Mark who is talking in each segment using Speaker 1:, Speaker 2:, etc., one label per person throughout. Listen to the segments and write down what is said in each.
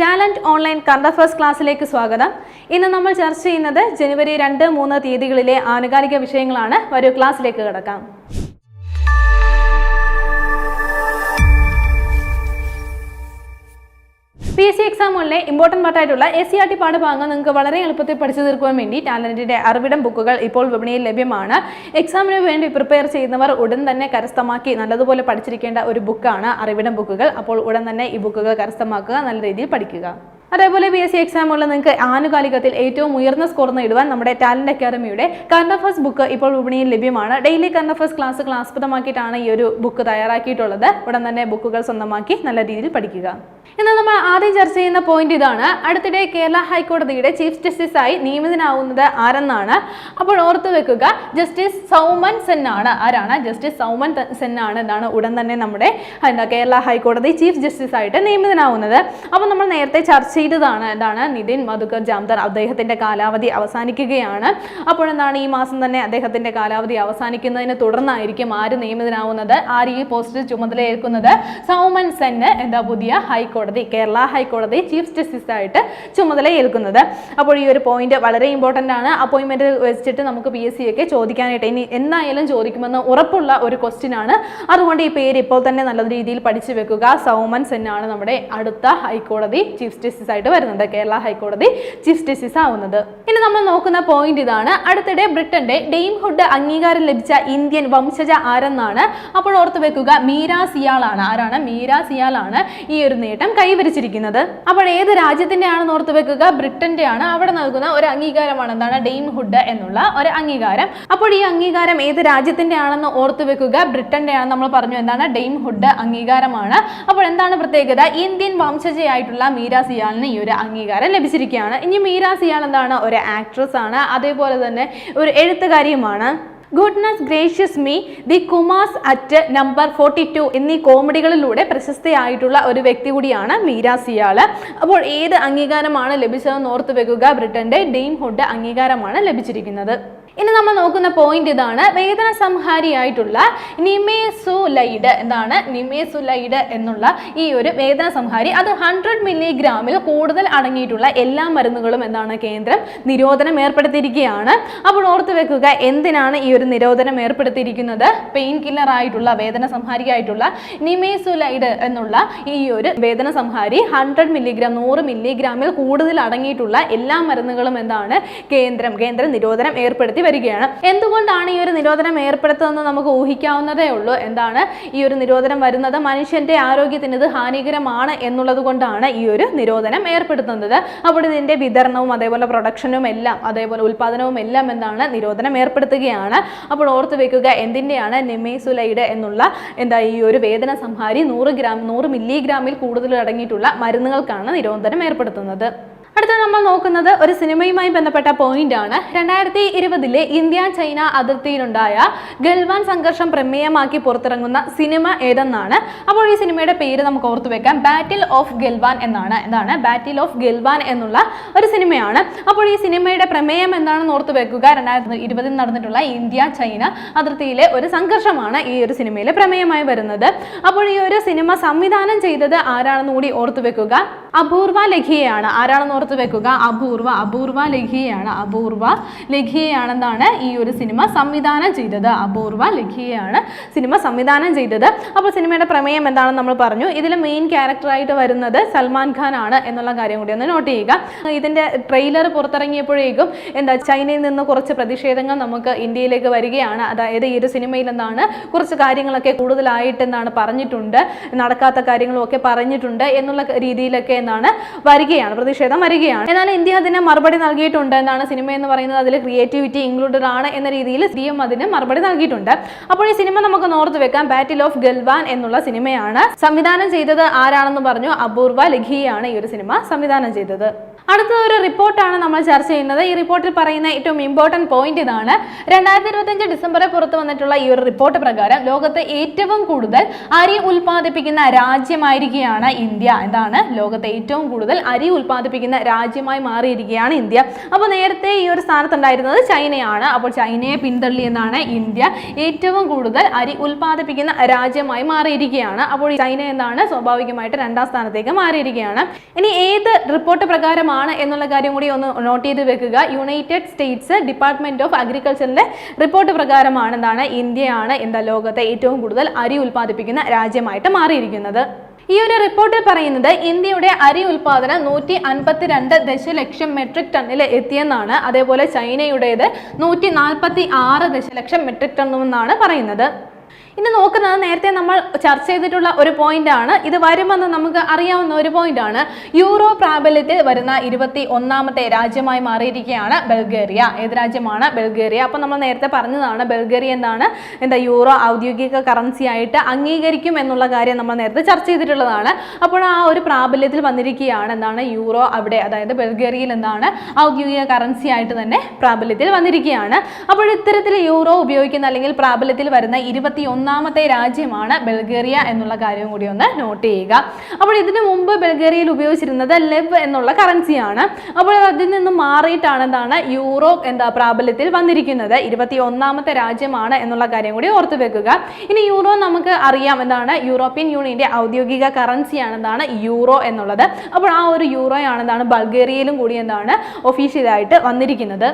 Speaker 1: Talent online current first ക്ലാസ്സിലേക്ക് സ്വാഗതം. ഇന്ന് നമ്മൾ ചർച്ച ചെയ്യുന്നത് ജനുവരി രണ്ട് മൂന്ന് തീയതികളിലെ ആനുകാലിക വിഷയങ്ങളാണ്. ഒരു ക്ലാസ്സിലേക്ക് കിടക്കാം. പി എസ് സി എക്സാമുകളിലെ ഇമ്പോർട്ടന്റ് പാർട്ടായിട്ടുള്ള എസ് സി ആർ ടി പാഠഭാഗങ്ങൾ നിങ്ങൾക്ക് വളരെ എളുപ്പത്തിൽ പഠിച്ചു തീർക്കുവാൻ വേണ്ടി ടാലന്റിന്റെ അറിവിടം ബുക്കുകൾ ഇപ്പോൾ വിപണിയിൽ ലഭ്യമാണ്. എക്സാമിന് വേണ്ടി പ്രിപ്പയർ ചെയ്യുന്നവർ ഉടൻ തന്നെ കരസ്ഥമാക്കി നല്ലതുപോലെ പഠിച്ചിരിക്കേണ്ട ഒരു ബുക്കാണ് അറിവിടം ബുക്കുകൾ. അപ്പോൾ ഉടൻ തന്നെ ഈ ബുക്കുകൾ കരസ്ഥമാക്കുക നല്ല രീതിയിൽ പഠിക്കുക. അതേപോലെ പി എസ് സി എക്സാമുകളിൽ നിങ്ങൾക്ക് ആനുകാലികത്തിൽ ഏറ്റവും ഉയർന്ന സ്കോർ നേടുവാൻ നമ്മുടെ ടാലന്റ് അക്കാദമിയുടെ കറണ്ട് അഫേഴ്സ് ബുക്ക് ഇപ്പോൾ വിപണിയിൽ ലഭ്യമാണ്. ഡെയിലി കറണ്ട് അഫേഴ്സ് ക്ലാസ്സുകൾ ആസ്പദമാക്കിയിട്ടാണ് ഈ ഒരു ബുക്ക് തയ്യാറാക്കിയിട്ടുള്ളത്. ഉടൻ തന്നെ ബുക്കുകൾ സ്വന്തമാക്കി നല്ല രീതിയിൽ പഠിക്കുക. ഇന്ന് നമ്മൾ ആദ്യം ചർച്ച ചെയ്യുന്ന പോയിന്റ് ഇതാണ്. അടുത്തിടെ കേരള ഹൈക്കോടതിയുടെ ചീഫ് ജസ്റ്റിസായി നിയമിതനാവുന്നത് ആരെന്നാണ്? അപ്പോൾ ഓർത്തു വെക്കുക ജസ്റ്റിസ് സൗമൻ സെൻ ആണ് ആരാണ്? ജസ്റ്റിസ് സൗമൻ സെൻ ആണ് എന്നാണ് ഉടൻ തന്നെ നമ്മുടെ എന്താ കേരള ഹൈക്കോടതി ചീഫ് ജസ്റ്റിസ് ആയിട്ട് നിയമിതനാവുന്നത്. അപ്പോൾ നമ്മൾ നേരത്തെ ചർച്ച ചെയ്തതാണ് എന്താണ് നിതിൻ മധുകർ ജാംദർ അദ്ദേഹത്തിന്റെ കാലാവധി അവസാനിക്കുകയാണ്. അപ്പോൾ എന്താണ് ഈ മാസം തന്നെ അദ്ദേഹത്തിന്റെ കാലാവധി അവസാനിക്കുന്നതിന് തുടർന്നായിരിക്കും ആര് നിയമിതനാവുന്നത് ആര് ഈ പോസ്റ്റ് ചുമതലയേൽക്കുന്നത്? സൗമൻ സെന്ന് എന്താ പുതിയ ഹൈക്കോടതി കേരള ഹൈക്കോടതി ചീഫ് ജസ്റ്റിസ് ആയിട്ട് ചുമതലയേൽക്കുന്നത് അപ്പോൾ ഈ ഒരു പോയിന്റ് വളരെ ഇമ്പോർട്ടന്റ് ആണ്. അപ്പോയിന്റ്മെന്റ് വെച്ചിട്ട് നമുക്ക് പി എസ് സി ഒക്കെ ചോദിക്കാനായിട്ട്. ഇനി എന്തായാലും ചോദിക്കുമെന്ന് ഉറപ്പുള്ള ഒരു ക്വസ്റ്റ്യൻ ആണ്. അതുകൊണ്ട് ഈ പേര് ഇപ്പോൾ തന്നെ നല്ല രീതിയിൽ പഠിച്ചു വെക്കുക. സൗമൻ സെൻ ആണ് നമ്മുടെ അടുത്ത ഹൈക്കോടതി ചീഫ് ജസ്റ്റിസ് ആയിട്ട് വരുന്നത്. കേരള ഹൈക്കോടതി ചീഫ് ജസ്റ്റിസ് ആവുന്നത്. ഇനി നമ്മൾ നോക്കുന്ന പോയിന്റ് ഇതാണ്. അടുത്തിടെ ബ്രിട്ടന്റെ ഡെയിം ഹുഡ് അംഗീകാരം ലഭിച്ച ഇന്ത്യൻ വംശജ ആരെന്നാണ്? അപ്പോൾ ഓർത്തു വെക്കുക മീര സിയാളാണ്. ആരാണ്? മീര സിയാളാണ് ഈ ഒരു നേട്ടം കൈവരിച്ചിരിക്കുന്നത്. അപ്പോൾ ഏത് രാജ്യത്തിന്റെ ആണെന്ന് ഓർത്തു വെക്കുക ബ്രിട്ടന്റെ ആണ് അവിടെ നൽകുന്ന ഒരു അംഗീകാരമാണ് എന്താണ്? ഡെയിം ഹുഡ് എന്നുള്ള ഒരു അംഗീകാരം. അപ്പോൾ ഈ അംഗീകാരം ഏത് രാജ്യത്തിന്റെ ആണെന്ന് ഓർത്തു വെക്കുക ബ്രിട്ടന്റെ ആണ് നമ്മൾ പറഞ്ഞു എന്താണ്? ഡെയിം ഹുഡ് അംഗീകാരമാണ്. അപ്പോൾ എന്താണ് പ്രത്യേകത? ഇന്ത്യൻ വംശജയായിട്ടുള്ള മീര സിയാളിന് ഈ ഒരു അംഗീകാരം ലഭിച്ചിരിക്കുകയാണ്. ഇനി മീര സിയാൾ എന്താണ്? ഒരു ആക്ട്രസ് ആണ്. അതേപോലെ തന്നെ ഒരു എഴുത്തുകാരിയുമാണ്. Goodness gracious me the Kumars at number forty two എന്നീ കോമഡികളിലൂടെ പ്രശസ്തയായിട്ടുള്ള ഒരു വ്യക്തി കൂടിയാണ് മീര സിയാൾ അപ്പോൾ ഏത് അംഗീകാരമാണ് ലഭിച്ചതെന്ന് ഓർത്ത് വെക്കുക. ബ്രിട്ടന്റെ ഡെയിം ഹുഡ് അംഗീകാരമാണ് ലഭിച്ചിരിക്കുന്നത്. ഇനി നമ്മൾ നോക്കുന്ന പോയിന്റ് ഇതാണ്. വേദന സംഹാരിയായിട്ടുള്ള നിമേസുലൈഡ്. എന്താണ്? നിമേസുലൈഡ് എന്നുള്ള ഈ ഒരു വേദന സംഹാരി. അത് ഹൺഡ്രഡ് മില്ലിഗ്രാമിൽ കൂടുതൽ അടങ്ങിയിട്ടുള്ള എല്ലാ മരുന്നുകളും എന്താണ് കേന്ദ്രം? നിരോധനം ഏർപ്പെടുത്തിയിരിക്കുകയാണ്. അപ്പോൾ ഓർത്ത് വെക്കുക എന്തിനാണ് ഈ ഒരു നിരോധനം ഏർപ്പെടുത്തിയിരിക്കുന്നത്? പെയിൻ കില്ലർ ആയിട്ടുള്ള വേദന സംഹാരിയായിട്ടുള്ള നിമേസുലൈഡ് എന്നുള്ള ഈ ഒരു വേദന സംഹാരി ഹൺഡ്രഡ് മില്ലിഗ്രാം നൂറ് മില്ലിഗ്രാമിൽ കൂടുതൽ അടങ്ങിയിട്ടുള്ള എല്ലാ മരുന്നുകളും എന്താണ്? കേന്ദ്രം കേന്ദ്ര നിരോധനം ഏർപ്പെടുത്തി വരികയാണ്. എന്തുകൊണ്ടാണ് ഈ ഒരു നിരോധനം ഏർപ്പെടുത്തതെന്ന് നമുക്ക് ഊഹിക്കാവുന്നതേ ഉള്ളൂ. എന്താണ് ഈ ഒരു നിരോധനം വരുന്നത്? മനുഷ്യന്റെ ആരോഗ്യത്തിന് ഇത് ഹാനികരമാണ് എന്നുള്ളത് കൊണ്ടാണ് ഈ ഒരു നിരോധനം ഏർപ്പെടുത്തുന്നത്. അപ്പോൾ ഇതിന്റെ വിതരണവും അതേപോലെ പ്രൊഡക്ഷനും എല്ലാം അതേപോലെ ഉൽപാദനവും എല്ലാം എന്താണ് നിരോധനം ഏർപ്പെടുത്തുകയാണ്. അപ്പോൾ ഓർത്ത് വെക്കുക എന്തിന്റെയാണ് നെമേസുലൈഡ് എന്നുള്ള എന്താ ഈ ഒരു വേദന സംഹാരി നൂറ് ഗ്രാം നൂറ് മില്ലിഗ്രാമിൽ കൂടുതൽ അടങ്ങിയിട്ടുള്ള മരുന്നുകൾക്കാണ് നിരോധനം ഏർപ്പെടുത്തുന്നത്. അടുത്ത നമ്മൾ നോക്കുന്നത് ഒരു സിനിമയുമായി ബന്ധപ്പെട്ട പോയിന്റ് ആണ്. രണ്ടായിരത്തി ഇരുപതിലെ ഇന്ത്യ ചൈന അതിർത്തിയിലുണ്ടായ ഗൽവാൻ സംഘർഷം പ്രമേയമാക്കി പുറത്തിറങ്ങുന്ന സിനിമ ഏതെന്നാണ്? അപ്പോൾ ഈ സിനിമയുടെ പേര് നമുക്ക് ഓർത്തു വെക്കാം. ബാറ്റിൽ ഓഫ് ഗൽവാൻ എന്നാണ്. എന്താണ്? ബാറ്റിൽ ഓഫ് ഗൽവാൻ എന്നുള്ള ഒരു സിനിമയാണ്. അപ്പോൾ ഈ സിനിമയുടെ പ്രമേയം എന്താണെന്ന് ഓർത്തു വെക്കുക. രണ്ടായിരത്തി ഇരുപതിൽ നടന്നിട്ടുള്ള ഇന്ത്യ ചൈന അതിർത്തിയിലെ ഒരു സംഘർഷമാണ് ഈ ഒരു സിനിമയിലെ പ്രമേയമായി വരുന്നത്. അപ്പോൾ ഈ ഒരു സിനിമ സംവിധാനം ചെയ്തത് ആരാണെന്ന് കൂടി ഓർത്തു വെക്കുക. അപൂർവ ലഘിയാണ് ആരാണെന്ന് ഓർത്ത് വെക്കുക? അപൂർവ അപൂർവ ലഘിയാണ് അപൂർവ ലഘിയാണെന്നാണ് ഈ ഒരു സിനിമ സംവിധാനം ചെയ്തത്. അപൂർവ ലഘിയാണ് സിനിമ സംവിധാനം ചെയ്തത്. അപ്പോൾ സിനിമയുടെ പ്രമേയം എന്താണെന്ന് നമ്മൾ പറഞ്ഞു. ഇതിൽ മെയിൻ ക്യാരക്ടറായിട്ട് വരുന്നത് സൽമാൻ ഖാൻ ആണ് എന്നുള്ള കാര്യം കൂടി ഒന്ന് നോട്ട് ചെയ്യുക. ഇതിന്റെ ട്രെയിലർ പുറത്തിറങ്ങിയപ്പോഴേക്കും എന്താ ചൈനയിൽ നിന്ന് കുറച്ച് പ്രതിഷേധങ്ങൾ നമുക്ക് ഇന്ത്യയിലേക്ക് വരികയാണ്. അതായത് ഈ ഒരു സിനിമയിൽ എന്താണ് കുറച്ച് കാര്യങ്ങളൊക്കെ കൂടുതലായിട്ട് എന്താണ് പറഞ്ഞിട്ടുണ്ട്. നടക്കാത്ത കാര്യങ്ങളും ഒക്കെ പറഞ്ഞിട്ടുണ്ട് എന്നുള്ള രീതിയിലൊക്കെ എന്താണ് വരികയാണ് പ്രതിഷേധം വരികയാണ്. എന്നാൽ ഇന്ത്യ അതിന് മറുപടി നൽകിയിട്ടുണ്ട് എന്നാണ് സിനിമ എന്ന് പറയുന്നത്. അതിൽ ക്രിയേറ്റിവിറ്റി ഇൻക്ലൂഡഡ് ആണ് എന്ന രീതിയിൽ സിയും അതിന് മറുപടി നൽകിയിട്ടുണ്ട്. അപ്പോൾ ഈ സിനിമ നമുക്ക് നോർത്ത് വെക്കാം. ബാറ്റിൽ ഓഫ് ഗൽവാൻ എന്നുള്ള സിനിമയാണ്. സംവിധാനം ചെയ്തത് ആരാണെന്ന് പറഞ്ഞു? അപൂർവ ലഖിയാണ് ഈ ഒരു സിനിമ സംവിധാനം ചെയ്തത്. അടുത്ത ഒരു റിപ്പോർട്ടാണ് നമ്മൾ ചർച്ച ചെയ്യുന്നത്. ഈ റിപ്പോർട്ടിൽ പറയുന്ന ഏറ്റവും ഇമ്പോർട്ടന്റ് പോയിന്റ് ഇതാണ്. രണ്ടായിരത്തി ഇരുപത്തഞ്ച് ഡിസംബറിൽ പുറത്തു വന്നിട്ടുള്ള ഈ ഒരു റിപ്പോർട്ട് പ്രകാരം ലോകത്ത് ഏറ്റവും കൂടുതൽ അരി ഉൽപ്പാദിപ്പിക്കുന്ന രാജ്യമായിരിക്കുകയാണ് ഇന്ത്യ. എന്താണ്? ലോകത്തെ ഏറ്റവും കൂടുതൽ അരി ഉൽപ്പാദിപ്പിക്കുന്ന രാജ്യമായി മാറിയിരിക്കുകയാണ് ഇന്ത്യ. അപ്പോൾ നേരത്തെ ഈ ഒരു സ്ഥാനത്തുണ്ടായിരുന്നത് ചൈനയാണ്. അപ്പോൾ ചൈനയെ പിന്തള്ളി എന്നാണ് ഇന്ത്യ ഏറ്റവും കൂടുതൽ അരി ഉൽപ്പാദിപ്പിക്കുന്ന രാജ്യമായി മാറിയിരിക്കുകയാണ്. അപ്പോൾ ചൈന എന്താണ്? സ്വാഭാവികമായിട്ട് രണ്ടാം സ്ഥാനത്തേക്ക് മാറിയിരിക്കുകയാണ്. ഇനി ഏത് റിപ്പോർട്ട് പ്രകാരമാണ് എന്നുള്ള കാര്യം കൂടി ഒന്ന് നോട്ട് ചെയ്ത് വെക്കുക. യുണൈറ്റഡ് സ്റ്റേറ്റ്സ് ഡിപ്പാർട്ട്മെന്റ് ഓഫ് അഗ്രികൾച്ചറിന്റെ റിപ്പോർട്ട് പ്രകാരമാണ് എന്താണ് ഇന്ത്യയാണ് എന്താ ലോകത്തെ ഏറ്റവും കൂടുതൽ അരി ഉൽപ്പാദിപ്പിക്കുന്ന രാജ്യമായിട്ട് മാറിയിരിക്കുന്നത്. ഈ ഒരു റിപ്പോർട്ടിൽ പറയുന്നത് ഇന്ത്യയുടെ അരി ഉൽപാദനം നൂറ്റി അൻപത്തിരണ്ട് ദശലക്ഷം മെട്രിക് ടണ്ണിൽ എത്തിയെന്നാണ്. അതേപോലെ ചൈനയുടേത് നൂറ്റി നാൽപ്പത്തി ആറ് ദശലക്ഷം മെട്രിക് ടണ്ണെന്നാണ് പറയുന്നത്. ഇനി നോക്കുന്നത് നേരത്തെ നമ്മൾ ചർച്ച ചെയ്തിട്ടുള്ള ഒരു പോയിന്റ് ആണ്. ഇത് വരുമെന്ന് നമുക്ക് അറിയാവുന്ന ഒരു പോയിന്റ് ആണ്. യൂറോ പ്രാബല്യത്തിൽ വരുന്ന ഇരുപത്തി ഒന്നാമത്തെ രാജ്യമായി മാറിയിരിക്കുകയാണ് ബൾഗേറിയ. ഏത് രാജ്യമാണ്? ബൾഗേറിയ. അപ്പോൾ നമ്മൾ നേരത്തെ പറഞ്ഞതാണ് ബൾഗേറിയ എന്താണ് എന്താ യൂറോ ഔദ്യോഗിക കറൻസി ആയിട്ട് അംഗീകരിക്കും എന്നുള്ള കാര്യം നമ്മൾ നേരത്തെ ചർച്ച ചെയ്തിട്ടുള്ളതാണ്. അപ്പോൾ ആ ഒരു പ്രാബല്യത്തിൽ വന്നിരിക്കുകയാണ് എന്താണ് യൂറോ അവിടെ അതായത് ബൾഗേറിയയിൽ എന്താണ് ഔദ്യോഗിക കറൻസി ആയിട്ട് തന്നെ പ്രാബല്യത്തിൽ വന്നിരിക്കുകയാണ്. അപ്പോൾ ഇത്തരത്തിൽ യൂറോ ഉപയോഗിക്കുന്ന അല്ലെങ്കിൽ പ്രാബല്യത്തിൽ വരുന്ന ഇരുപത്തി ഒന്നാമത്തെ രാജ്യമാണ് ബൾഗേറിയ എന്നുള്ള കാര്യം കൂടി ഒന്ന് നോട്ട് ചെയ്യുക. അപ്പോൾ ഇതിനു മുമ്പ് ബൾഗേറിയയിൽ ഉപയോഗിച്ചിരുന്നത് ലെവ് എന്നുള്ള കറൻസിയാണ് അപ്പോൾ അതിൽ നിന്ന് മാറിയിട്ടാണ് എന്താണ് യൂറോ എന്താ പ്രാബല്യത്തിൽ വന്നിരിക്കുന്നത്. ഇരുപത്തി ഒന്നാമത്തെ രാജ്യമാണ് എന്നുള്ള കാര്യം കൂടി ഓർത്തു വെക്കുക. ഇനി യൂറോ നമുക്ക് അറിയാം എന്താണ് യൂറോപ്യൻ യൂണിയന്റെ ഔദ്യോഗിക കറൻസിയാണ് എന്താണ് യൂറോ എന്നുള്ളത്. അപ്പോൾ ആ ഒരു യൂറോയാണ് എന്താണ് ബൾഗേറിയയിലും കൂടി എന്താണ് ഒഫീഷ്യലായിട്ട് വന്നിരിക്കുന്നത്.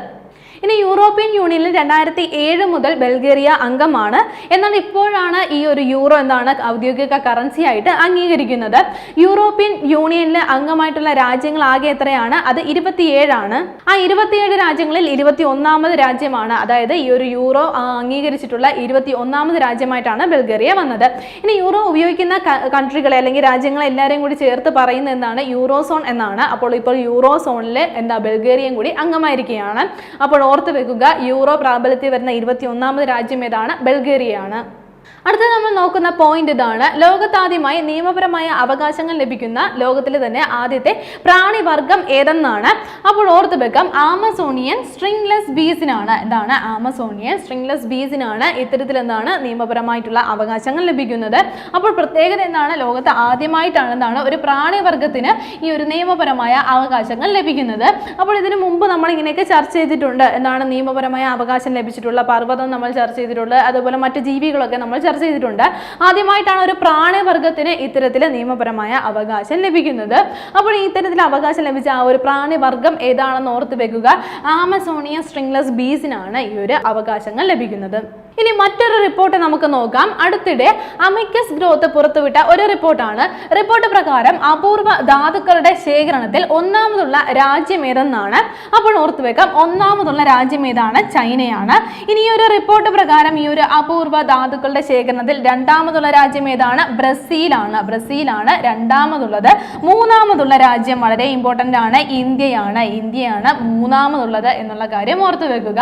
Speaker 1: ഇനി യൂറോപ്യൻ യൂണിയനിൽ രണ്ടായിരത്തി ഏഴ് മുതൽ ബൾഗേറിയ അംഗമാണ്. എന്നാൽ ഇപ്പോഴാണ് ഈ ഒരു യൂറോ എന്താണ് ഔദ്യോഗിക കറൻസി ആയിട്ട് അംഗീകരിക്കുന്നത്. യൂറോപ്യൻ യൂണിയനിൽ അംഗമായിട്ടുള്ള രാജ്യങ്ങൾ ആകെ എത്രയാണ്? അത് ഇരുപത്തിയേഴാണ്. ആ ഇരുപത്തിയേഴ് രാജ്യങ്ങളിൽ ഇരുപത്തി ഒന്നാമത് രാജ്യമാണ്. അതായത് ഈ ഒരു യൂറോ അംഗീകരിച്ചിട്ടുള്ള ഇരുപത്തി ഒന്നാമത് രാജ്യമായിട്ടാണ് ബൾഗേറിയ വന്നത്. ഇനി യൂറോ ഉപയോഗിക്കുന്ന കൺട്രികളെ അല്ലെങ്കിൽ രാജ്യങ്ങളെ എല്ലാവരെയും കൂടി ചേർത്ത് പറയുന്ന എന്താണ്? യൂറോസോൺ എന്നാണ്. അപ്പോൾ ഇപ്പോൾ യൂറോ സോണിൽ എന്താ? ബൾഗേറിയയും കൂടി അംഗമായിരിക്കുകയാണ്. അപ്പോൾ ഓർത്ത് വെക്കുക യൂറോ പ്രാബല്യത്തിൽ വരുന്ന ഇരുപത്തി ഒന്നാമത് രാജ്യം ഏതാണ്? ബൾഗേറിയയാണ്. അടുത്ത നമ്മൾ നോക്കുന്ന പോയിന്റ് ഇതാണ്. ലോകത്താദ്യമായി നിയമപരമായ അവകാശങ്ങൾ ലഭിക്കുന്ന ലോകത്തിലെ തന്നെ ആദ്യത്തെ പ്രാണിവർഗം ഏതെന്നാണ്? അപ്പോൾ ഓർത്ത് വെക്കാം. ആമസോണിയൻ സ്ട്രിംഗ്ലെസ് ബീസിനാണ്. എന്താണ് ആമസോണിയൻ സ്ട്രിംഗ്ലെസ് ബീസിനാണ് ഇത്തരത്തിൽ എന്താണ് നിയമപരമായിട്ടുള്ള അവകാശങ്ങൾ ലഭിക്കുന്നത്. അപ്പോൾ പ്രത്യേകത എന്താണ്? ലോകത്ത് ആദ്യമായിട്ടാണ് എന്താണ് ഒരു പ്രാണിവർഗത്തിന് ഈ ഒരു നിയമപരമായ അവകാശങ്ങൾ ലഭിക്കുന്നത്. അപ്പോൾ ഇതിനു മുമ്പ് നമ്മൾ ഇങ്ങനെയൊക്കെ ചർച്ച ചെയ്തിട്ടുണ്ട്. എന്താണ് നിയമപരമായ അവകാശം ലഭിച്ചിട്ടുള്ള പർവതം നമ്മൾ ചർച്ച ചെയ്തിട്ടുള്ളത് അതുപോലെ മറ്റു ജീവികളൊക്കെ നമ്മൾ ചർച്ച ചെയ്തിട്ടുണ്ട്. ആദ്യമായിട്ടാണ് ഒരു പ്രാണിവർഗത്തിന് ഇത്തരത്തിൽ നിയമപരമായ അവകാശം ലഭിക്കുന്നത്. അപ്പോൾ ഇത്തരത്തിൽ അവകാശം ലഭിച്ച ആ ഒരു പ്രാണിവർഗം ഏതാണെന്ന് ഓർത്ത് വെക്കുക. ആമസോണിയ സ്ട്രിംഗ്ലെസ് ബീസിനാണ് ഈ ഒരു അവകാശങ്ങൾ ലഭിക്കുന്നത്. ഇനി മറ്റൊരു റിപ്പോർട്ട് നമുക്ക് നോക്കാം. അടുത്തിടെ അമിക്കസ് ഗ്രോത്ത് പുറത്തുവിട്ട ഒരു റിപ്പോർട്ടാണ്. റിപ്പോർട്ട് പ്രകാരം അപൂർവ ധാതുക്കളുടെ ശേഖരണത്തിൽ ഒന്നാമതുള്ള രാജ്യം ഏതെന്നാണ്? അപ്പോൾ ഓർത്തു വെക്കാം ഒന്നാമതുള്ള രാജ്യം ഏതാണ്? ചൈനയാണ്. ഇനി ഒരു റിപ്പോർട്ട് പ്രകാരം ഈ ഒരു അപൂർവ ധാതുക്കളുടെ ശേഖരണത്തിൽ രണ്ടാമതുള്ള രാജ്യം ഏതാണ്? ബ്രസീലാണ്. ബ്രസീലാണ് രണ്ടാമതുള്ളത്. മൂന്നാമതുള്ള രാജ്യം വളരെ ഇമ്പോർട്ടന്റ് ആണ്. ഇന്ത്യയാണ്. ഇന്ത്യയാണ് മൂന്നാമതുള്ളത് എന്നുള്ള കാര്യം ഓർത്തു വെക്കുക.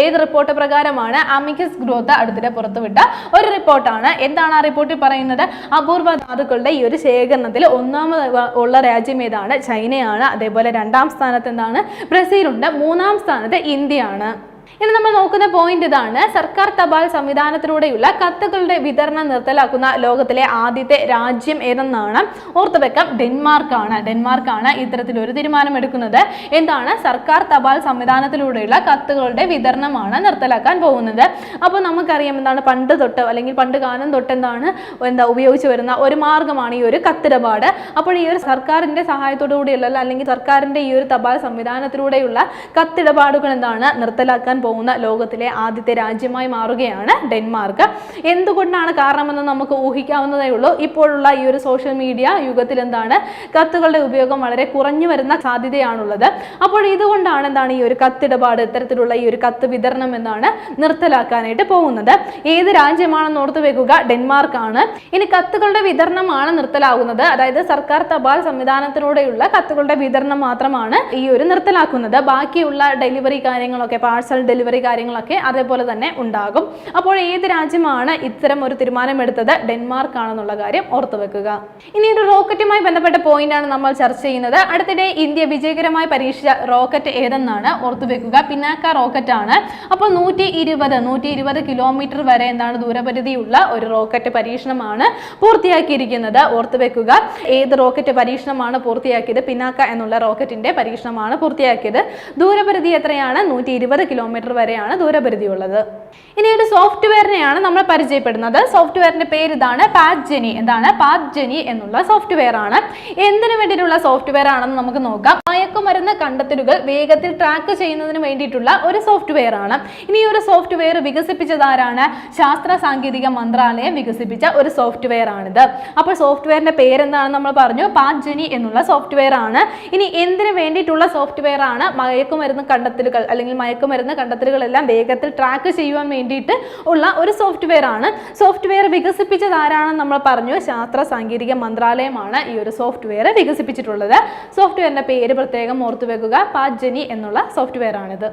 Speaker 1: ഏത് റിപ്പോർട്ട് പ്രകാരമാണ് അമിക്കസ് ഗ്രോത്ത് അടുത്തിടെ പുറത്തുവിട്ട ഒരു റിപ്പോർട്ടാണ്. എന്താണ് ആ റിപ്പോർട്ടിൽ പറയുന്നത്? അപൂർവ ധാതുക്കളുടെ ഈ ഒരു ശേഖരണത്തിൽ ഒന്നാമത് ഉള്ള രാജ്യം ഏതാണ്? ചൈനയാണ്. അതേപോലെ രണ്ടാം സ്ഥാനത്ത് എന്താണ്? ബ്രസീലുണ്ട്. മൂന്നാം സ്ഥാനത്ത് ഇന്ത്യയാണ്. ഇനി നമ്മൾ നോക്കുന്ന പോയിന്റ് ഇതാണ്. സർക്കാർ തപാൽ സംവിധാനത്തിലൂടെയുള്ള കത്തുകളുടെ വിതരണം നിർത്തലാക്കുന്ന ലോകത്തിലെ ആദ്യത്തെ രാജ്യം ഏതെന്നാണ് ഓർത്തു വെക്കാം ഡെൻമാർക്കാണ്. ഡെൻമാർക്കാണ് ഇത്തരത്തിലൊരു തീരുമാനം എടുക്കുന്നത് എന്താണ്? സർക്കാർ തപാൽ സംവിധാനത്തിലൂടെയുള്ള കത്തുകളുടെ വിതരണമാണ് നിർത്തലാക്കാൻ പോകുന്നത്. അപ്പോൾ നമുക്കറിയാം എന്താണ്? പണ്ട് തൊട്ട് അല്ലെങ്കിൽ പണ്ട് കാലം തൊട്ട് എന്താണ് എന്താ ഉപയോഗിച്ച് വരുന്ന ഒരു മാർഗമാണ് ഈ ഒരു കത്തിടപാട്. അപ്പോൾ ഈ ഒരു സഹായത്തോടു കൂടിയുള്ള അല്ലെങ്കിൽ സർക്കാരിന്റെ ഈ ഒരു തപാൽ സംവിധാനത്തിലൂടെയുള്ള കത്തിടപാടുകൾ എന്താണ്? നിർത്തലാക്കാൻ പോകുന്ന ലോകത്തിലെ ആദ്യത്തെ രാജ്യമായി മാറുകയാണ് ഡെൻമാർക്ക്. എന്തുകൊണ്ടാണ് കാരണമെന്ന് നമുക്ക് ഊഹിക്കാവുന്നതേ ഉള്ളൂ. ഇപ്പോഴുള്ള ഈ ഒരു സോഷ്യൽ മീഡിയ യുഗത്തിൽ എന്താണ് കത്തുകളുടെ ഉപയോഗം വളരെ കുറഞ്ഞു വരുന്ന സാധ്യതയാണുള്ളത്. അപ്പോൾ ഇതുകൊണ്ടാണ് എന്താണ് ഈ ഒരു കത്തിടപാട് ഇത്തരത്തിലുള്ള ഈ ഒരു കത്ത് വിതരണം എന്നാണ് നിർത്തലാക്കാനായിട്ട് പോകുന്നത്. ഏത് രാജ്യമാണെന്ന് ഓർത്ത് വെക്കുക ഡെൻമാർക്ക് ആണ് ഇനി കത്തുകളുടെ വിതരണമാണ് നിർത്തലാകുന്നത്. അതായത് സർക്കാർ തപാൽ സംവിധാനത്തിലൂടെയുള്ള കത്തുകളുടെ വിതരണം മാത്രമാണ് ഈ ഒരു നിർത്തലാക്കുന്നത്. ബാക്കിയുള്ള ഡെലിവറി കാര്യങ്ങളൊക്കെ പാഴ്സൽ ഡെലിവറി കാര്യങ്ങളൊക്കെ അതേപോലെ തന്നെ ഉണ്ടാകും. അപ്പോൾ ഏത് രാജ്യമാണ് ഇത്തരം ഒരു തീരുമാനമെടുത്തത്? ഡെൻമാർക്ക് ആണെന്നുള്ള കാര്യം ഓർത്തു വെക്കുക. ഇനി ഒരു റോക്കറ്റുമായി ബന്ധപ്പെട്ട പോയിന്റ് ആണ് നമ്മൾ ചർച്ച ചെയ്യുന്നത്. അടുത്തിടെ ഇന്ത്യ വിജയകരമായി പരീക്ഷിച്ച റോക്കറ്റ് ഏതെന്നാണ് ഓർത്തു വെക്കുക. പിന്നാക്ക റോക്കറ്റ് ആണ് അപ്പോൾ നൂറ്റി ഇരുപത് നൂറ്റി ഇരുപത് കിലോമീറ്റർ വരെ എന്താണ് ദൂരപരിധിയുള്ള ഒരു റോക്കറ്റ് പരീക്ഷണമാണ് പൂർത്തിയാക്കിയിരിക്കുന്നത്. ഓർത്തു വെക്കുക. ഏത് റോക്കറ്റ് പരീക്ഷണമാണ് പൂർത്തിയാക്കിയത്? പിന്നാക്ക എന്നുള്ള റോക്കറ്റിന്റെ പരീക്ഷണമാണ് പൂർത്തിയാക്കിയത്. ദൂരപരിധി എത്രയാണ്? നൂറ്റി ഇരുപത് കിലോമീറ്റർ വരെയാണ് ദൂരപരിധിയുള്ളത്. ഇനി ഒരു സോഫ്റ്റ്വെയറിനെയാണ് നമ്മൾ പരിചയപ്പെടുന്നത്. സോഫ്റ്റ്വെയറിന്റെ പേര് ഇതാണ് പാത്ജെനി എന്താണ്? പാത്ജെനി എന്നുള്ള സോഫ്റ്റ്വെയർ ആണ്. എന്തിനു വേണ്ടിയിട്ടുള്ള സോഫ്റ്റ്വെയർ ആണെന്ന് നമുക്ക് നോക്കാം. മയക്കുമരുന്ന് കണ്ടെത്തലുകൾ വേഗത്തിൽ ട്രാക്ക് ചെയ്യുന്നതിന് വേണ്ടിയിട്ടുള്ള ഒരു സോഫ്റ്റ്വെയർ ആണ്. ഇനി ഈ ഒരു സോഫ്റ്റ്വെയർ വികസിപ്പിച്ചത് ആരാണ്? ശാസ്ത്ര സാങ്കേതിക മന്ത്രാലയം വികസിപ്പിച്ച ഒരു സോഫ്റ്റ്വെയർ ആണിത്. അപ്പോൾ സോഫ്റ്റ്വെയറിന്റെ പേരെന്താണെന്ന് നമ്മൾ പറഞ്ഞു. പാത്ജെനി എന്നുള്ള സോഫ്റ്റ്വെയർ ആണ്. ഇനി എന്തിനു വേണ്ടിയിട്ടുള്ള സോഫ്റ്റ്വെയർ ആണ്? മയക്കുമരുന്ന് കണ്ടെത്തലുകൾ അല്ലെങ്കിൽ മയക്കുമരുന്ന് കണ്ടെത്തലുകളെല്ലാം വേഗത്തിൽ ട്രാക്ക് ചെയ്യുവാൻ വേണ്ടിയിട്ട് ഉള്ള ഒരു സോഫ്റ്റ്വെയർ ആണ്. സോഫ്റ്റ്വെയർ വികസിപ്പിച്ചത് ആരാണെന്ന് നമ്മൾ പറഞ്ഞു. ശാസ്ത്ര സാങ്കേതിക മന്ത്രാലയമാണ് ഈ ഒരു സോഫ്റ്റ്വെയർ വികസിപ്പിച്ചിട്ടുള്ളത്. സോഫ്റ്റ്വെയറിന്റെ പേര് പ്രത്യേകം ഓർത്തു വെക്കുക പാജനി എന്നുള്ള സോഫ്റ്റ്വെയർ ആണിത്.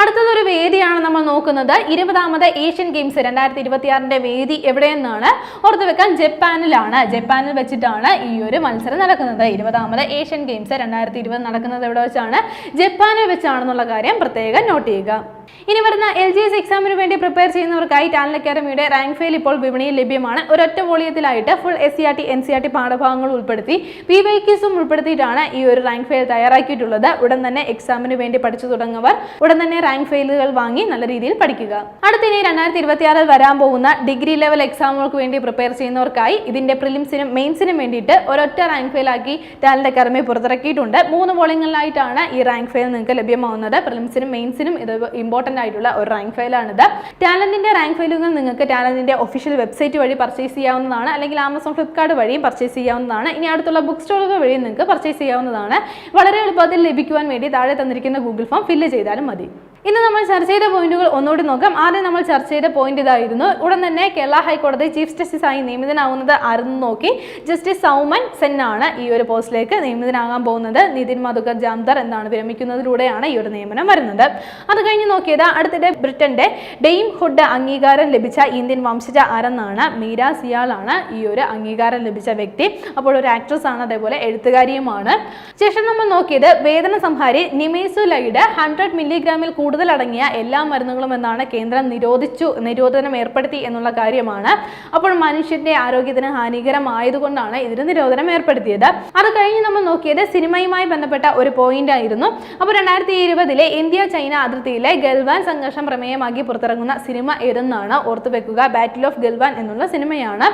Speaker 1: അടുത്തതൊരു വേദിയാണ് നമ്മൾ നോക്കുന്നത്. ഇരുപതാമത് ഏഷ്യൻ ഗെയിംസ് രണ്ടായിരത്തി ഇരുപത്തിയാറിന്റെ വേദി എവിടെയെന്നാണ് ഓർത്തു വെക്കാൻ ജപ്പാനിലാണ്. ജപ്പാനിൽ വെച്ചിട്ടാണ് ഈ ഒരു മത്സരം നടക്കുന്നത്. ഇരുപതാമത് ഏഷ്യൻ ഗെയിംസ് രണ്ടായിരത്തി ഇരുപത് നടക്കുന്നത് എവിടെ വെച്ചാണ്? ജപ്പാനിൽ വെച്ചാണെന്നുള്ള കാര്യം പ്രത്യേകം നോട്ട് ചെയ്യുക. ഇനി വരുന്ന എൽ ജി എസ് എക്സാമിന് വേണ്ടി പ്രിപ്പയർ ചെയ്യുന്നവർക്കായി ടാലന്റ് അക്കാദമിയുടെ റാങ്ക് ഫെയിൽ ഇപ്പോൾ വിപണിയിൽ ലഭ്യമാണ്. ഒരൊറ്റ വോളിയത്തിലായിട്ട് full S C R T N C R T പാഠഭാഗങ്ങൾ ഉൾപ്പെടുത്തി പി വൈ ക്യൂസും ഉൾപ്പെടുത്തിയിട്ടാണ് ഈ ഒരു റാങ്ക് ഫെയിൽ തയ്യാറാക്കിയിട്ടുള്ളത്. ഉടൻ തന്നെ എക്സാമിന് വേണ്ടി പഠിച്ചു തുടങ്ങുന്നവർ ഉടൻ തന്നെ റാങ്ക് ഫെയിലുകൾ വാങ്ങി നല്ല രീതിയിൽ പഠിക്കുക. അടുത്തിനി രണ്ടായിരത്തി ഇരുപത്തിയാറിൽ വരാൻ പോകുന്ന ഡിഗ്രി ലെവൽ എക്സാമുകൾക്ക് വേണ്ടി പ്രിപ്പയർ ചെയ്യുന്നവർക്കായി ഇതിന്റെ പ്രിലിംസിനും മെയിൻസിനും വേണ്ടിയിട്ട് ഒരൊറ്റ റാങ്ക് ഫെയിൽ ആക്കി ടാലന്റ് അക്കാദമി പുറത്തിറക്കിയിട്ടുണ്ട്. മൂന്ന് വോളിങ്ങളിലായിട്ടാണ് ഈ റാങ്ക് ഫെയിൽ നിങ്ങൾക്ക് ലഭ്യമാവുന്നത്. പ്രിലിംസിനും മെയിൻസിനും ഇത് ഇമ്പോർട്ടന്റ് ആയിട്ടുള്ള ഒരു റാങ്ക് ഫയലാണിത് ടാലന്റിന്റെ റാങ്ക് ഫയലുകൾ നിങ്ങൾക്ക് ടാലന്റിന്റെ ഒഫീഷ്യൽ വെബ്സൈറ്റ് വഴി പർച്ചേസ് ചെയ്യാവുന്നതാണ്. അല്ലെങ്കിൽ ആമസോൺ ഫ്ലിപ്കാർട്ട് വഴിയും പർച്ചേസ് ചെയ്യാവുന്നതാണ്. ഇനി അടുത്തുള്ള ബുക്ക് സ്റ്റോറുകൾ വഴിയും നിങ്ങൾക്ക് പർച്ചേസ് ചെയ്യാവുന്നതാണ്. വളരെ എളുപ്പത്തിൽ ലഭിക്കുവാൻ വേണ്ടി താഴെ തന്നിരിക്കുന്ന ഗൂഗിൾ ഫോം ഫില്ല് ചെയ്താലും മതി. ഇന്ന് നമ്മൾ ചർച്ച ചെയ്ത പോയിന്റുകൾ ഒന്നുകൂടി നോക്കാം. ആദ്യം നമ്മൾ ചർച്ച ചെയ്ത പോയിന്റ് ഇതായിരുന്നു. ഉടൻ തന്നെ കേരള ഹൈക്കോടതി ചീഫ് ജസ്റ്റിസ് ആയി നിയമിതനാവുന്നത് ആരെന്ന് നോക്കി. ജസ്റ്റിസ് സൗമൻ സെൻ ആണ് ഈ ഒരു പോസ്റ്റിലേക്ക് നിയമിതനാകാൻ പോകുന്നത്. നിതിൻ മധുകർ ജാംദർ എന്നാണ് വിരമിക്കുന്നതിലൂടെയാണ് ഈ ഒരു നിയമനം വരുന്നത്. അത് കഴിഞ്ഞ് നോക്കിയത് അടുത്തിടെ ബ്രിട്ടന്റെ ഡെയിം ഹുഡ് അംഗീകാരം ലഭിച്ച ഇന്ത്യൻ വംശജ ആരെന്നാണ് മീര സിയാളാണ് ഈ ഒരു അംഗീകാരം ലഭിച്ച വ്യക്തി. അപ്പോൾ ഒരു ആക്ട്രസ് ആണ് അതേപോലെ എഴുത്തുകാരിയുമാണ്. ശേഷം നമ്മൾ നോക്കിയത് വേദന സംഹാരി നിമേസുലൈഡ് ഹൺഡ്രഡ് മില്ലിഗ്രാമിൽ കൂടുതൽ അടങ്ങിയ എല്ലാ മരുന്നുകളും എന്നാണ് കേന്ദ്രം നിരോധിച്ചു നിരോധനം ഏർപ്പെടുത്തി എന്നുള്ള കാര്യമാണ്. അപ്പോൾ മനുഷ്യന്റെ ആരോഗ്യത്തിന് ഹാനികരമായതുകൊണ്ടാണ് ഇതിന് നിരോധനം ഏർപ്പെടുത്തിയത്. അത് കഴിഞ്ഞ് നമ്മൾ നോക്കിയത് സിനിമയുമായി ബന്ധപ്പെട്ട ഒരു പോയിന്റ് ആയിരുന്നു. അപ്പോൾ രണ്ടായിരത്തി ഇരുപതിലെ ഇന്ത്യ ചൈന അതിർത്തിയിലെ ഗൽവാൻ സംഘർഷം പ്രമേയമാക്കി പുറത്തിറങ്ങുന്ന സിനിമ ഏതെന്നാണ് ഓർത്തു വെക്കുക. ബാറ്റിൽ ഓഫ് ഗൽവാൻ എന്നുള്ള സിനിമയാണ്.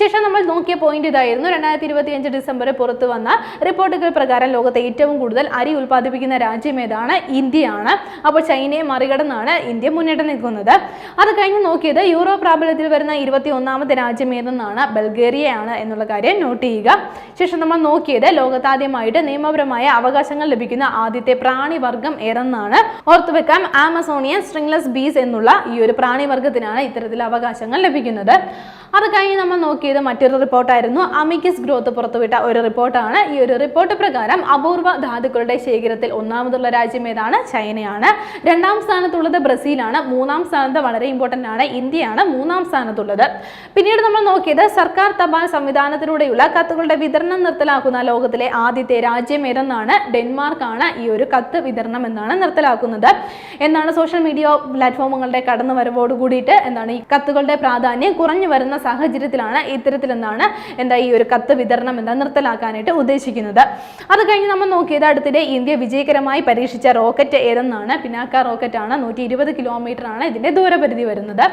Speaker 1: ശേഷം നമ്മൾ നോക്കിയ പോയിന്റ് ഇതായിരുന്നു. രണ്ടായിരത്തി ഇരുപത്തി അഞ്ച് ഡിസംബറിൽ പുറത്തു വന്ന റിപ്പോർട്ടുകൾ പ്രകാരം ലോകത്തെ ഏറ്റവും കൂടുതൽ അരി ഉൽപ്പാദിപ്പിക്കുന്ന രാജ്യം ഏതാണ്? ഇന്ത്യയാണ്. അപ്പോൾ ചൈനയെ മറികടന്നാണ് ഇന്ത്യ മുന്നേറ്റം നിൽക്കുന്നത് അത് കഴിഞ്ഞ് നോക്കിയത് യൂറോ പ്രാബല്യത്തിൽ വരുന്ന ഇരുപത്തി ഒന്നാമത്തെ രാജ്യം ഏതെന്നാണ് ബൾഗേറിയയാണ് എന്നുള്ള കാര്യം നോട്ട് ചെയ്യുക. ശേഷം നമ്മൾ നോക്കിയത് ലോകത്താദ്യമായിട്ട് നിയമപരമായ അവകാശങ്ങൾ ലഭിക്കുന്ന ആദ്യത്തെ പ്രാണിവർഗം ഏതെന്നാണ്. ഓർത്തുവെക്കാം ആമസോണിയൻ സ്ട്രിംഗ്ലെസ് ബീസ് എന്നുള്ള ഈ ഒരു പ്രാണിവർഗത്തിനാണ് ഇത്തരത്തിൽ അവകാശങ്ങൾ ലഭിക്കുന്നത്. അത് കഴിഞ്ഞ് നമ്മൾ നോക്കിയത് മറ്റൊരു റിപ്പോർട്ടായിരുന്നു അമിക്കസ് ഗ്രോത്ത് പുറത്തുവിട്ട ഒരു റിപ്പോർട്ടാണ്. ഈ ഒരു റിപ്പോർട്ട് പ്രകാരം അപൂർവ ധാതുക്കളുടെ ശേഖരത്തിൽ ഒന്നാമതുള്ള രാജ്യം ഏതാണ്? ചൈനയാണ്. രണ്ടാം സ്ഥാനത്തുള്ളത് ബ്രസീലാണ്. മൂന്നാം സ്ഥാനത്ത് വളരെ ഇമ്പോർട്ടന്റ് ആണ്. ഇന്ത്യയാണ് മൂന്നാം സ്ഥാനത്തുള്ളത്. പിന്നീട് നമ്മൾ നോക്കിയത് സർക്കാർ തപാൽ സംവിധാനത്തിലൂടെയുള്ള കത്തുകളുടെ വിതരണം നിർത്തലാക്കുന്ന ലോകത്തിലെ ആദ്യത്തെ രാജ്യം ഏതെന്നാണ്? ഡെൻമാർക്കാണ് ഈ ഒരു കത്ത് വിതരണം എന്നാണ് നിർത്തലാക്കുന്നത്. എന്നാണ് സോഷ്യൽ മീഡിയ പ്ലാറ്റ്ഫോമുകളുടെ കടന്നു വരവോട് കൂടിയിട്ട് എന്താണ് ഈ കത്തുകളുടെ പ്രാധാന്യം കുറഞ്ഞു വരുന്ന സാഹചര്യത്തിലാണ് ഇത്തരത്തിൽ എന്താണ് എന്താ ഈ ഒരു കത്ത് വിതരണം എന്താ നിർത്തലാക്കാനായിട്ട് ഉദ്ദേശിക്കുന്നത്. അത് കഴിഞ്ഞ് നമ്മൾ നോക്കിയത് അടുത്തിടെ ഇന്ത്യ വിജയകരമായി പരീക്ഷിച്ച റോക്കറ്റ് ഏതെന്നാണ്? പിനാക്ക റോക്കറ്റ് ആണ് നൂറ്റി ഇരുപത് കിലോമീറ്റർ ആണ് ഇതിന്റെ ദൂരപരിധി വരുന്നത്.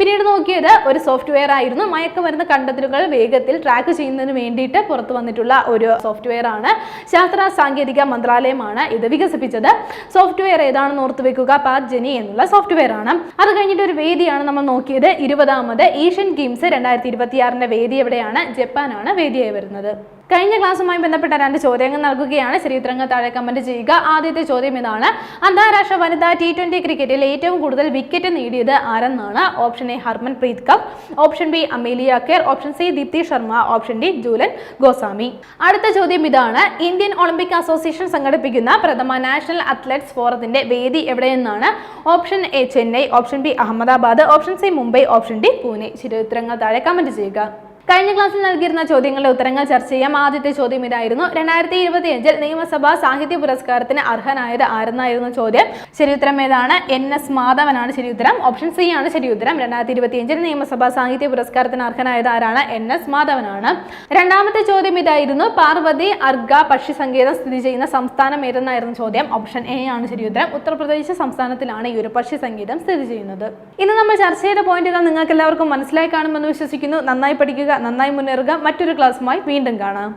Speaker 1: പിന്നീട് നോക്കിയത് ഒരു സോഫ്റ്റ്വെയർ ആയിരുന്നു. മയക്ക മയക്കുമരുന്ന് കണ്ടെത്തലുകൾ വേഗത്തിൽ ട്രാക്ക് ചെയ്യുന്നതിന് വേണ്ടിയിട്ട് പുറത്തു വന്നിട്ടുള്ള ഒരു സോഫ്റ്റ്വെയർ ആണ്. ശാസ്ത്ര സാങ്കേതിക മന്ത്രാലയമാണ് ഇത് വികസിപ്പിച്ചത്. സോഫ്റ്റ്വെയർ ഏതാണെന്ന് ഓർത്തു വെക്കുക. പാത് എന്നുള്ള സോഫ്റ്റ്വെയർ ആണ്. അത് കഴിഞ്ഞിട്ട് ഒരു വേദിയാണ് നമ്മൾ നോക്കിയത്. ഇരുപതാമത് ഏഷ്യൻ ഗെയിംസ് രണ്ടായിരത്തി ഇരുപത്തിയാറിന്റെ വേദി എവിടെയാണ്? ജപ്പാനാണ് വേദിയായി വരുന്നത്. കഴിഞ്ഞ ക്ലാസ്സുമായി ബന്ധപ്പെട്ട രണ്ട് ചോദ്യങ്ങൾ നൽകുകയാണ്. ശരി ഉത്തരങ്ങൾ താഴെ കമന്റ് ചെയ്യുക. ആദ്യത്തെ ചോദ്യം ഇതാണ്. അന്താരാഷ്ട്ര വനിതാ ടി ട്വന്റി ക്രിക്കറ്റിൽ ഏറ്റവും കൂടുതൽ വിക്കറ്റ് നേടിയത് ആരെന്നാണ്? Option A Harmanpreet Kaur option B Amelia Kerr option C Deepti Sharma. Option D Jhulan Goswami. അടുത്ത ചോദ്യം ഇതാണ്. ഇന്ത്യൻ ഒളിമ്പിക് അസോസിയേഷൻ സംഘടിപ്പിക്കുന്ന പ്രഥമ നാഷണൽ അത്ലറ്റ്സ് ഫോറത്തിന്റെ വേദി എവിടെയെന്നാണ്? Option A Chennai. Option B Ahmedabad. Option C Mumbai. Option D Pune. ശരി ഉത്തരങ്ങൾ താഴെ കമന്റ് ചെയ്യുക. കഴിഞ്ഞ ക്ലാസ്സിൽ നൽകിയിരുന്ന ചോദ്യങ്ങളുടെ ഉത്തരങ്ങൾ ചർച്ച ചെയ്യാം. ആദ്യത്തെ ചോദ്യം ഇതായിരുന്നു. രണ്ടായിരത്തി ഇരുപത്തിയഞ്ചിൽ നിയമസഭാ സാഹിത്യ പുരസ്കാരത്തിന് അർഹനായത് ആരെന്നായിരുന്നു ചോദ്യം. ശരിയുത്തരം ഏതാണ്? എൻ എസ് മാധവനാണ് ശരിയുത്തരം ഓപ്ഷൻ സി ആണ് ശരിയുത്തരം രണ്ടായിരത്തി ഇരുപത്തിയഞ്ചിൽ നിയമസഭാ സാഹിത്യ പുരസ്കാരത്തിന് അർഹനായത് ആരാണ്? എൻ എസ് മാധവനാണ്. രണ്ടാമത്തെ ചോദ്യം ഇതായിരുന്നു. പാർവതി അർഗ പക്ഷി സങ്കേതം സ്ഥിതി ചെയ്യുന്ന സംസ്ഥാനം ഏതെന്നായിരുന്നു ചോദ്യം. ഓപ്ഷൻ എ ആണ് ശരിയുത്തരം ഉത്തർപ്രദേശ് സംസ്ഥാനത്തിലാണ് ഈ ഒരു പക്ഷി സംഗീതം സ്ഥിതി ചെയ്യുന്നത്. ഇന്ന് നമ്മൾ ചർച്ച ചെയ്ത പോയിന്റുകൾ നിങ്ങൾക്ക് എല്ലാവർക്കും മനസ്സിലായി കാണുമെന്ന് വിശ്വസിക്കുന്നു. നന്നായി പഠിക്കുക. നന്നായി മുന്നേറുക. മറ്റൊരു ക്ലാസ്സുമായി വീണ്ടും കാണാം.